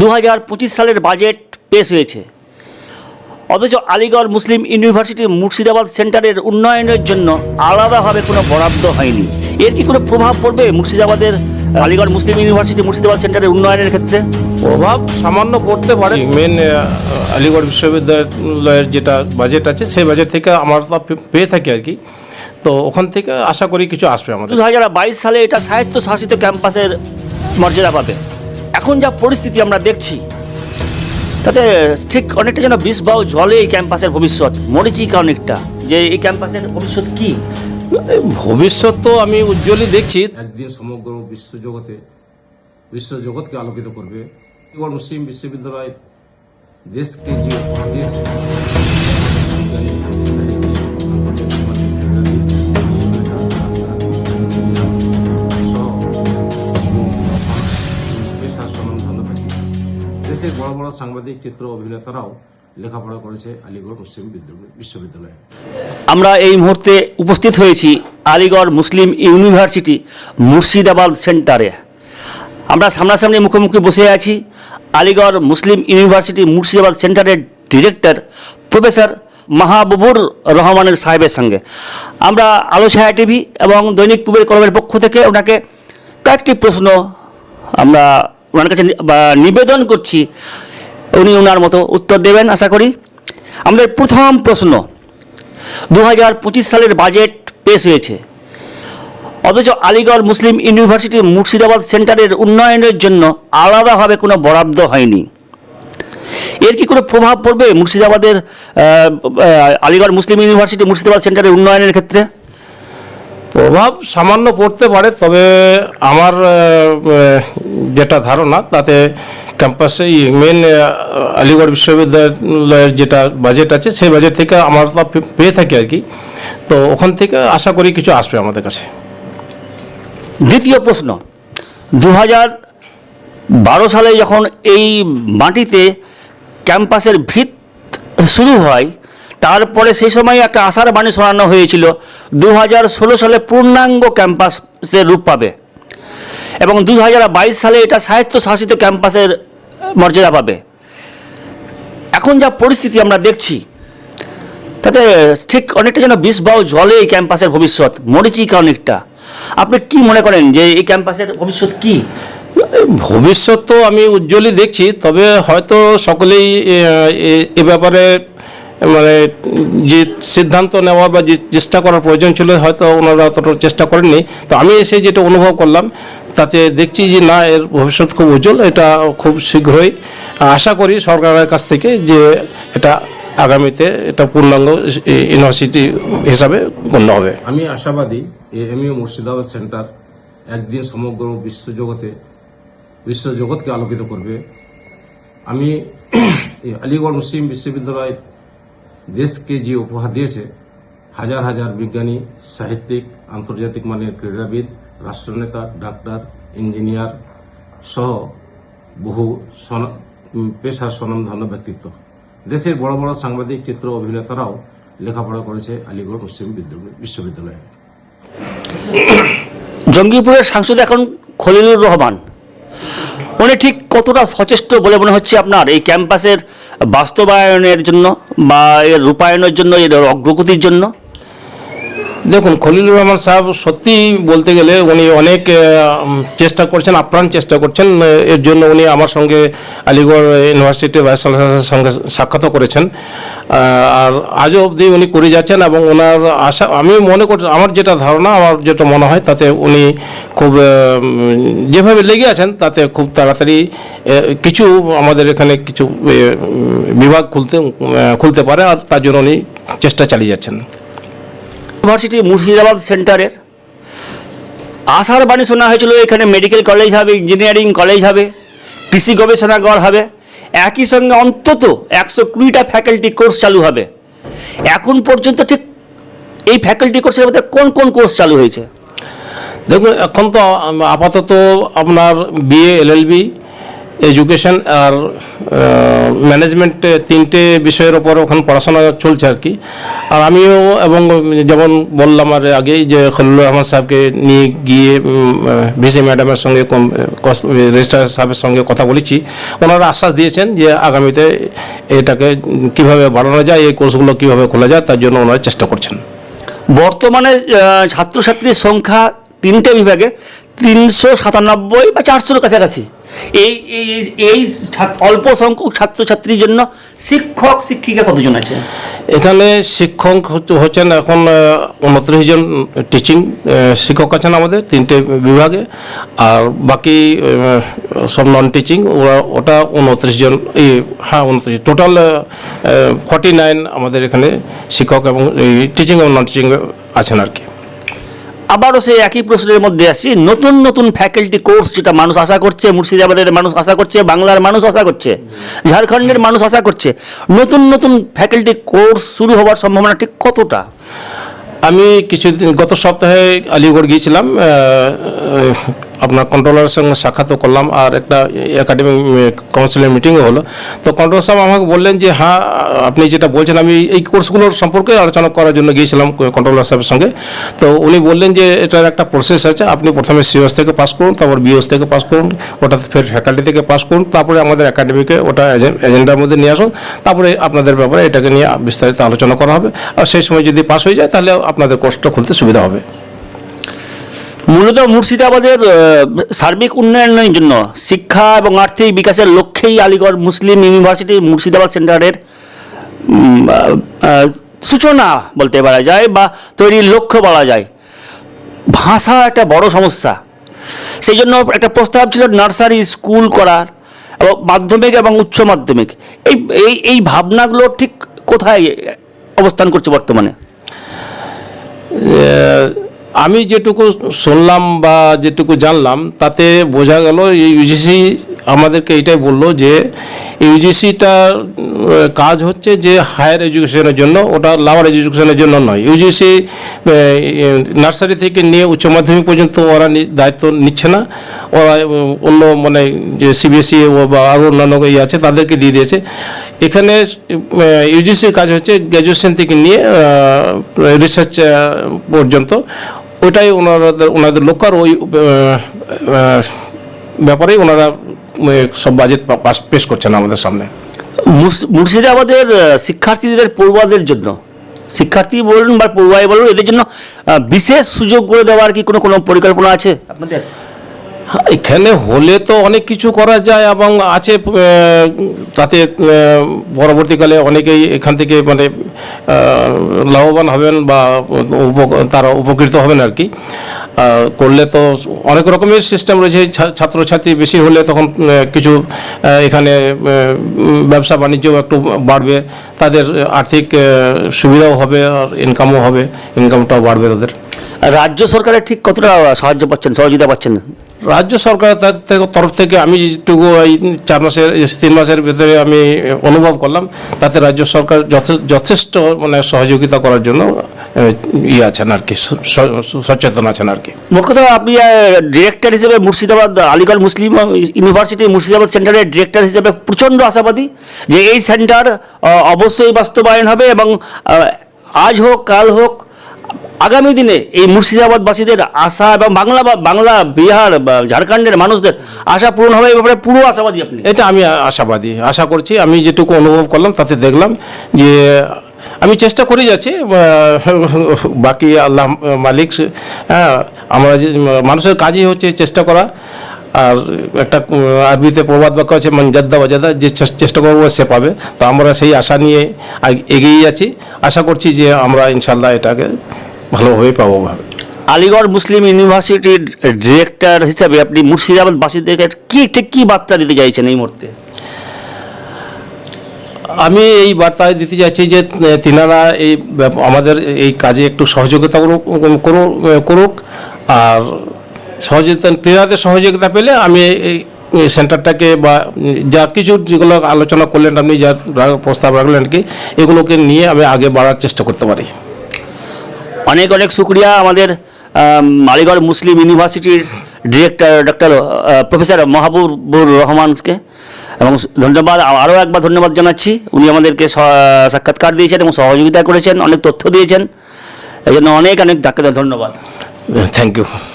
দু পঁচিশ সালের বাজেট পেশ হয়েছে। অথচ আলিগড় মুসলিম ইউনিভার্সিটি মুর্শিদাবাদ সেন্টারের উন্নয়নের জন্য আলাদাভাবে কোনো বরাদ্দ হয়নি। এর কি কোনো প্রভাব পড়বে মুর্শিদাবাদের আলিগড় মুসলিম ইউনিভার্সিটি মুর্শিদাবাদ সেন্টারের উন্নয়নের ক্ষেত্রে? প্রভাব সামান্য পড়তে পারে। মেন আলিগড় বিশ্ববিদ্যালয়ের যেটা বাজেট আছে সেই বাজেট থেকে আমরা তো পেয়ে থাকি আর কি। তো ওখান থেকে আশা করি কিছু আসবে আমাদের। দু হাজার বাইশ সালে এটা স্বায়ত্ত শাসিত ক্যাম্পাসের মর্যাদা পাবে। এখন যা পরিস্থিতি আমরা দেখছি তাতে ঠিক অনেকটা যেন বিষ বাউ জলে এই ক্যাম্পাসের ভবিষ্যৎ। মরিচিকা অনেকটা? যে এই ক্যাম্পাসের ভবিষ্যৎ কী? ভবিষ্যৎ তো আমি উজ্জ্বলই দেখছি। একদিন সমগ্র বিশ্বজগতে বিশ্বজগৎকে আলোকিত করবে। মুসলিম বিশ্ববিদ্যালয় দেশকে যে বড় বড় সাংবাদিক, চিত্র অভিনেতারাও লেখাপড়া করেছে আলিগড় মুসলিম বিশ্ববিদ্যালয়ে। আমরা এই মুহূর্তে উপস্থিত হয়েছি আলিগড় মুসলিম ইউনিভার্সিটি মুর্শিদাবাদ সেন্টারে। আমরা সামনাসামনি মুখোমুখি বসে আছি আলিগড় মুসলিম ইউনিভার্সিটি মুর্শিদাবাদ সেন্টারের ডিরেক্টর প্রফেসর মাহাবুবুর রহমানের সাহেবের সঙ্গে। আমরা আলো ছায়া টিভি এবং দৈনিক পূবের কলমের পক্ষ থেকে ওনাকে কয়েকটি প্রশ্ন আমরা ওনার কাছে নিবেদন করছি, উনি ওনার মতো উত্তর দেবেন আশা করি। আমাদের প্রথম প্রশ্ন দু হাজার পঁচিশ সালের বাজেট পেশ হয়েছে। অথচ আলিগড় মুসলিম ইউনিভার্সিটি মুর্শিদাবাদ সেন্টারের উন্নয়নের জন্য আলাদাভাবে কোনো বরাদ্দ হয়নি। এর কি কোনো প্রভাব পড়বে মুর্শিদাবাদের আলিগড় মুসলিম ইউনিভার্সিটি মুর্শিদাবাদ সেন্টারের উন্নয়নের ক্ষেত্রে? প্রভাব সামান্য পড়তে পারে, তবে আমার যেটা ধারণা, তাতে ক্যাম্পাসে মেন আলিগড় বিশ্ববিদ্যালয়ের যেটা বাজেট আছে, সেই বাজেট থেকে আমরা তো পেয়ে থাকি আর কি। তো ওখান থেকে আশা করি কিছু আসবে আমাদের কাছে। দ্বিতীয় প্রশ্ন দু বারো সালে যখন এই মাটিতে ক্যাম্পাসের ভিত শুরু হয় তারপরে সেই সময় একটা আশার বাণী শোনানো হয়েছিল। দু হাজার ষোলো সালে পূর্ণাঙ্গ ক্যাম্পাসের রূপ পাবে এবং দু হাজার বাইশ সালে এটা স্বায়ত্ত শাসিত ক্যাম্পাসের মর্যাদা পাবে। এখন যা পরিস্থিতি আমরা দেখছি, তাতে ঠিক অনেকটা যেন বিষ বাউ জলে এই ক্যাম্পাসের ভবিষ্যৎ, মরিচিকা অনেকটা। আপনি কি মনে করেন যে এই ক্যাম্পাসের ভবিষ্যৎ কি? ভবিষ্যৎ তো আমি উজ্জ্বলই দেখছি, তবে হয়তো সকলেই এ ব্যাপারে মানে যে সিদ্ধান্ত নেওয়া বা যে চেষ্টা করার প্রয়োজন ছিল, হয়তো ওনারা অতটা চেষ্টা করেননি। তো আমি এসে যেটা অনুভব করলাম, তাতে দেখছি যে না, এর ভবিষ্যৎ খুব উজ্জ্বল, এটা খুব শীঘ্রই। আশা করি সরকারের কাছ থেকে যে এটা আগামীতে এটা পূর্ণাঙ্গ ইউনিভার্সিটি হিসাবে গণ্য হবে। আমি আশাবাদী এ এমইউ মুর্শিদাবাদ সেন্টার একদিন সমগ্র বিশ্বজগতে, বিশ্বজগৎকে আলোকিত করবে। আমি আলিগড় মুসলিম বিশ্ববিদ্যালয় দেশকে যে উপহার দিয়েছে, হাজার হাজার বিজ্ঞানী, সাহিত্যিক, আন্তর্জাতিক মানের ক্রীড়াবিদ, রাষ্ট্রনেতা, ডাক্তার, ইঞ্জিনিয়ার সহ বহু পেশার স্বনামধন্য ব্যক্তিত্ব। দেশের বড় বড় সাংবাদিক, চিত্র অভিনেতারাও লেখাপড়া করেছে আলিগড় মুসলিম বিদ্যালয়- বিশ্ববিদ্যালয়ে। জঙ্গিপুরের সাংসদ এখন খলিলুর রহমান। উনি ঠিক কতটা সচেষ্ট বলে মনে হচ্ছে আপনার এই ক্যাম্পাসের বাস্তবায়নের জন্য বা এর রূপায়ণের জন্য, এর অগ্রগতির জন্য? দেখুন, খলিলুর রহমান সাহেব সত্যি বলতে গেলে উনি অনেক চেষ্টা করছেন, আপ্রাণ চেষ্টা করছেন এর জন্য উনি আমার সঙ্গে আলিগড় ইউনিভার্সিটি ভাইস চ্যান্সেলরের সঙ্গে সাক্ষাৎ করেছেন। আর আজও অবধি উনি করে যাচ্ছেন এবং ওনার আশা, আমি মনে করছি আমার যেটা ধারণা, আমার যেটা মনে হয়, তাতে উনি খুব যেভাবে লেগে আছেন, তাতে খুব তাড়াতাড়ি কিছু আমাদের এখানে কিছু বিভাগ খুলতে খুলতে পারে, আর তার জন্য উনি চেষ্টা চালিয়ে যাচ্ছেন। ইউনিভার্সিটি মুর্শিদাবাদ সেন্টারের। আশার বাণী শোনা হয়েছিল, এখানে মেডিকেল কলেজ হবে ইঞ্জিনিয়ারিং কলেজ হবে, কৃষি গবেষণাগার হবে। একই সঙ্গে অন্তত একশো কুড়িটা ফ্যাকাল্টি কোর্স চালু হবে। এখন পর্যন্ত ঠিক এই ফ্যাকাল্টি কোর্সের মধ্যে কোন কোন কোর্স চালু হয়েছে? দেখুন, এখন তো আপাতত আপনার বিএ এলএলবি এডুকেশন আর ম্যানেজমেন্ট তিনটে বিষয়ের ওপর ওখানে পড়াশোনা চলছে আর কি। আর আমিও এবং যেমন বললাম আর আগেই যে খলিলুর রহমান সাহেবকে নিয়ে গিয়ে ভিসি ম্যাডামের সঙ্গে রেজিস্ট্রার সাহেবের সঙ্গে কথা বলেছি। ওনারা আশ্বাস দিয়েছেন যে আগামীতে এটাকে কীভাবে বাড়ানো যায়, এই কোর্সগুলো কীভাবে খোলা যায়, তার জন্য ওনারা চেষ্টা করছেন। বর্তমানে ছাত্রছাত্রীর সংখ্যা তিনটে বিভাগে, তিনশো সাতানব্বই বা চারশোর কাছাকাছি। এই এই অল্প সংখ্যক ছাত্রছাত্রীর জন্য শিক্ষক, শিক্ষিকা কতজন আছে? এখানে শিক্ষক হচ্ছেন এখন উনত্রিশ জন টিচিং শিক্ষক আছেন আমাদের তিনটে বিভাগে। আর বাকি সব নন টিচিং ওরা, ওটা উনত্রিশ জন এই হ্যাঁ উনত্রিশ টোটাল ফর্টি নাইন আমাদের এখানে শিক্ষক এবং এই টিচিং এবং নন টিচিং আছেন আর কি। আবারও সেই একই প্রশ্নের মধ্যে আসি, নতুন নতুন ফ্যাকাল্টি কোর্স যেটা মানুষ আশা করছে, মুর্শিদাবাদের মানুষ আশা করছে, বাংলার মানুষ আশা করছে, ঝাড়খণ্ডের মানুষ আশা করছে, নতুন নতুন ফ্যাকাল্টি কোর্স শুরু হওয়ার সম্ভাবনা ঠিক কতটা? আমি কিছুদিন, গত সপ্তাহে আলিগড় গিয়েছিলাম আপনার কন্ট্রোলারের সঙ্গে সাক্ষাৎ করলাম আর একটা একাডেমিক কাউন্সিলের মিটিংও হলো। তো কন্ট্রোলার সাহেব আমাকে বললেন যে হ্যাঁ আপনি যেটা বলছেন, আমি এই কোর্সগুলোর সম্পর্কে আলোচনা করার জন্য গিয়েছিলাম কন্ট্রোলার সাহেবের সঙ্গে। তো উনি বললেন যে, এটার একটা প্রসেস আছে, আপনি প্রথমে সিওস থেকে পাস করুন, তারপর বিওস থেকে পাস করুন, ওটা ফের ফ্যাকাল্টি থেকে পাস করুন, তারপরে আমাদের একাডেমিকে ওটা এজেন্ডার মধ্যে নিয়ে আসুন, তারপরে আপনাদের ব্যাপারে এটাকে নিয়ে বিস্তারিত আলোচনা করা হবে। আর সেই সময় যদি পাস হয়ে যায়, তাহলে আপনাদের কোর্সটা খুলতে সুবিধা হবে। মূলত মুর্শিদাবাদের সার্বিক উন্নয়নের জন্য শিক্ষা এবং আর্থিক বিকাশের লক্ষ্যেই আলিগড় মুসলিম ইউনিভার্সিটি মুর্শিদাবাদ সেন্টারের সূচনা বলতে পারা যায় বা তৈরির লক্ষ্য বলা যায়। ভাষা একটা বড় সমস্যা। সেই জন্য একটা প্রস্তাব ছিল নার্সারি স্কুল করার, এবং মাধ্যমিক এবং উচ্চ মাধ্যমিক। এই এই এই ভাবনাগুলো ঠিক কোথায় অবস্থান করছে বর্তমানে? আমি যেটুকু শুনলাম বা যেটুকু জানলাম, তাতে বোঝা গেল এই ইউজিসি আমাদেরকে এটাই বলল যে ইউজিসিটা কাজ হচ্ছে যে হায়ার এডুকেশনের জন্য, ওটা লোয়ার এডুকেশনের জন্য নয়। ইউজিসি নার্সারি থেকে নিয়ে উচ্চ মাধ্যমিক পর্যন্ত ওরা দায়িত্ব নিচ্ছে না। ওরা অন্য মানে যে সিবিএসই বা আরও অন্যান্য ইয়ে আছে, তাদেরকে দিয়ে দিয়েছে। এখানে ইউজিসির কাজ হচ্ছে গ্র্যাজুয়েশন থেকে নিয়ে রিসার্চ পর্যন্ত। ওটাই ওনারা ওনাদের লোকার ওই ব্যাপারেই ওনারা সব বাজেট পেশ করছেন আমাদের সামনে। মুর্শি- মুর্শিদাবাদের শিক্ষার্থীদের পড়ুয়াদের জন্য, শিক্ষার্থী বলুন বা পড়ুয়াই বলুন, এদের জন্য বিশেষ সুযোগ করে দেওয়ার কি কোনো কোনো পরিকল্পনা আছে আপনাদের? এখানে হলে তো অনেক কিছু করা যায় এবং আছে তাতে পরবর্তীকালে অনেকেই এখান থেকে মানে লাভবান হবেন বা তারা উপকৃত হবেন আর কি। করলে তো অনেক রকমের সিস্টেম রয়েছে ছাত্রছাত্রী বেশি হলে তখন কিছু এখানে ব্যবসা বাণিজ্য একটু বাড়বে, তাদের আর্থিক সুবিধাও হবে আর ইনকামও হবে ইনকামটাও বাড়বে তাদের। রাজ্য সরকারের ঠিক কতটা সাহায্য পাচ্ছেন, সহযোগিতা পাচ্ছেন? রাজ্য সরকারের তার তরফ থেকে আমি যেটুকু এই চার মাসের তিন মাসের ভেতরে আমি অনুভব করলাম, তাতে রাজ্য সরকার যথে- যথেষ্ট মানে সহযোগিতা করার জন্য ইয়ে আছেন আর কি সচেতন আছেন আর কি। মোট কথা, আপনি ডিরেক্টর হিসেবে মুর্শিদাবাদ, আলিগড় মুসলিম ইউনিভার্সিটি মুর্শিদাবাদ সেন্টারের ডিরেক্টর হিসেবে প্রচণ্ড আশাবাদী যে এই সেন্টার অবশ্যই বাস্তবায়ন হবে এবং আজ হোক, কাল হোক আগামী দিনে এই মুর্শিদাবাদবাসীদের আশা এবং বাংলা বাংলা, বিহার বা ঝাড়খণ্ডের মানুষদের আশা পূরণ হবে এই ব্যাপারে পুরো আশাবাদী আপনি? এটা আমি আশাবাদী। আশা করছি, আমি যেটুকু অনুভব করলাম তাতে দেখলাম যে আমি চেষ্টা করে যাচ্ছি বাকি আল্লাহ মালিক হ্যাঁ আমরা যে মানুষের কাজই হচ্ছে চেষ্টা করা। আর একটা আরবিতে প্রবাদ বাক্য আছে মঞ্জাদ্দা ওয়াজাদা যে চেষ্টা করব সে পাবে। তো আমরা সেই আশা নিয়ে এগিয়ে যাচ্ছি। আশা করছি যে আমরা ইনশাল্লাহ এটাকে ভালোভাবে পাবো। ভাবে আলিগড় মুসলিম ইউনিভার্সিটির ডিরেক্টর হিসাবে আপনি মুর্শিদাবাদ মুর্শিদাবাদবাসীদেরকে কি ঠিক কি বার্তা দিতে চাইছেন এই মুহূর্তে? আমি এই বার্তা দিতে চাইছি যে তিনারা এই ব্যাপ- আমাদের এই কাজে একটু সহযোগিতা করুক করু- করুক। আর সহযোগিতা তিনাদের সহযোগিতা পেলে আমি এই এই সেন্টারটাকে বা যা কিছু যেগুলো আলোচনা করলেন আপনি যা প্রস্তাব রাখলেন কি এগুলোকে নিয়ে আমি আগে বাড়ার চেষ্টা করতে পারি। অনেক অনেক শুক্রিয়া আমাদের আম, আলিগড় মুসলিম ইউনিভার্সিটির ডিরেক্টর ডক্টর প্রফেসর মাহবুবুর রহমানকে। এবং ধন্যবাদ আরও একবার ধন্যবাদ জানাচ্ছি। উনি আমাদেরকে সাক্ষাৎকার দিয়েছেন এবং সহযোগিতা করেছেন অনেক তথ্য দিয়েছেন। এই জন্য অনেক অনেক ধন্যবাদ। Thank you